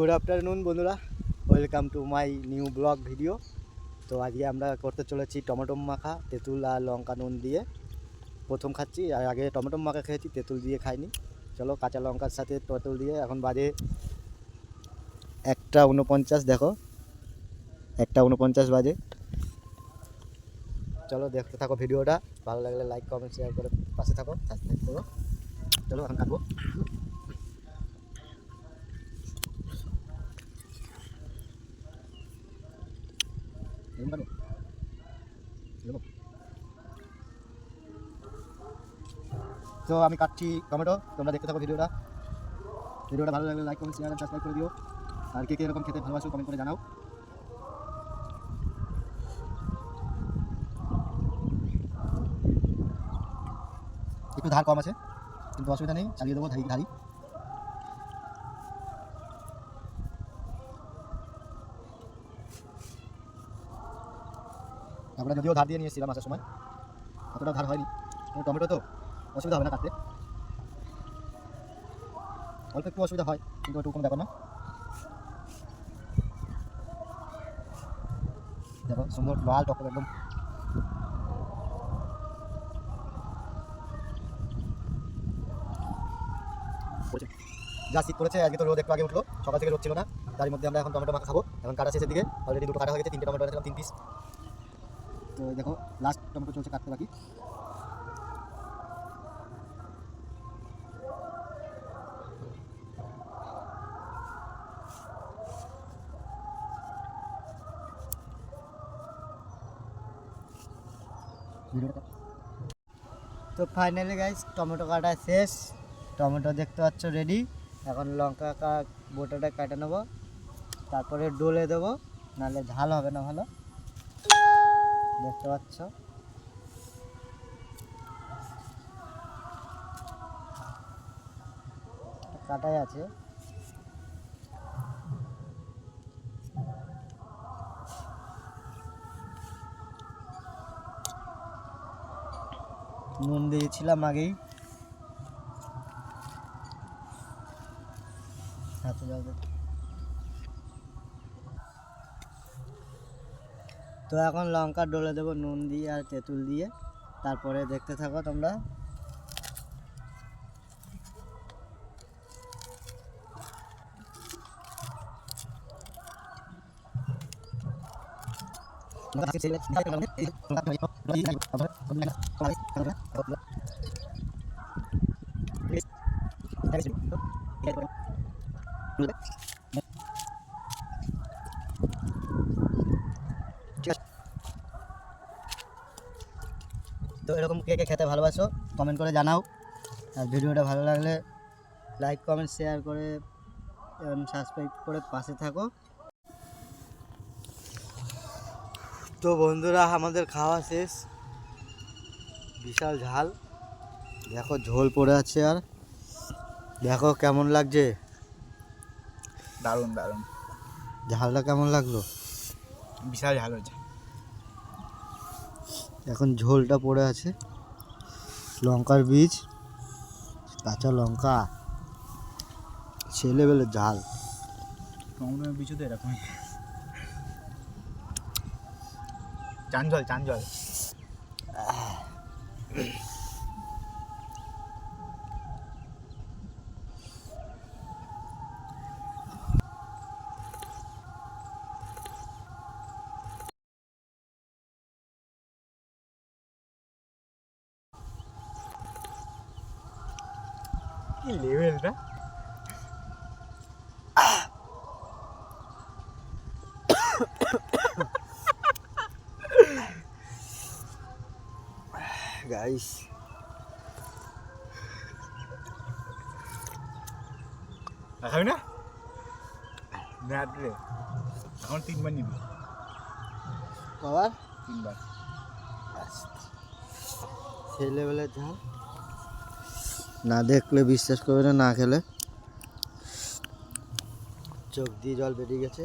Good afternoon বন্ধুরা। Welcome to my new blog video তো আজকে আমরা করতে চলেছি টমেটো মাখা, তেঁতুল আর লঙ্কা নুন দিয়ে। প্রথম খাচ্ছি, আর আগে টমেটো মাখা খেয়েছি, তেঁতুল দিয়ে খাইনি। চলো কাঁচা লঙ্কার সাথে তেঁতুল দিয়ে, এখন বাজে একটা উনপঞ্চাশ, দেখো। একটা উনপঞ্চাশ বাজে। চলো দেখতে থাকো ভিডিওটা ভালো লাগলে লাইক কমেন্ট শেয়ার করে পাশে থাকো। সাবস্ক্রাইব করো। চলো এখন কাটবো তো আমি কাটছি টমেটো। তোমরা দেখতে থাকো ভিডিওটা। ভিডিওটা ভালো লাগলে লাইক কমেন্ট শেয়ার সাবস্ক্রাইব করে দিও। আর কে কে এরকম খেতে ভালোবাসো কমেন্ট করে জানাও। একটু ধার কম আছে, কিন্তু অসুবিধা নেই। চালিয়ে দেবো ধারি ধারি আমরা যদিও ধার দিয়ে নিয়েছিলাম আসার সময়। অতটা ধার হয়নি টমেটো তো অসুবিধা হবে না কাটতে। অল্প একটু অসুবিধা হয়, কিন্তু একটু কোনো ব্যাপার না। দেখো, সুন্দর লাল টক একদম। যা শীত পড়েছে, আজকে তো রোদ একটু আগে উঠল। সকাল থেকে রোদ ছিল না তার মধ্যে আমরা এখন টমেটো মাখা খাব। এখন কাটা শেষের দিকে অলরেডি দুটো কাটা হয়ে গেছে, তিনটে টমেটো তিন পিস তো দেখো লাস্ট টমেটো চলছে কাটতে বাকি। তো ফাইনালি গাইস টমেটো কাটা শেষ। টমেটো দেখতে পাচ্ছ রেডি এখন লঙ্কা বোটাটা কাটে নেব। তারপরে ডোলে দেবো। নাহলে ঝাল হবে না ভালো। দেখতে পাচ্ছ? কাটাই আছে। নুন দিয়েছিলাম আগেই। হাতে তো এখন লঙ্কা ডলে দেবো নুন দিয়ে আর তেঁতুল দিয়ে। তারপরে দেখতে থাকো তোমরা। তো এরকম কে কে খেতে ভালোবাসো কমেন্ট করে জানাও। আর ভিডিওটা ভালো লাগলে লাইক কমেন্ট শেয়ার করে এবং সাবস্ক্রাইব করে পাশে থাকো। তো বন্ধুরা আমাদের খাওয়া শেষ। বিশাল ঝাল। দেখো ঝোল পড়ে আছে আর। দেখো কেমন লাগছে? দারুণ দারুণ। ঝালটা কেমন লাগল? বিশাল ঝাল হয়েছে। এখন ঝোলটা পড়ে আছে। লঙ্কার বীজ কাঁচা লঙ্কা ছেলেবেলে ঝাল। টমেটোর বীজও তো এরকমই। চান জল চান জল কি লেভেলটা গাইস খাবি না? রে। এখন তিনবার নিবি। আবার তিনবার। সেই লেভেলের ঝাল না দেখলে বিশ্বাস করবে না না খেলে। চোখ দিয়ে জল বেরিয়ে গেছে।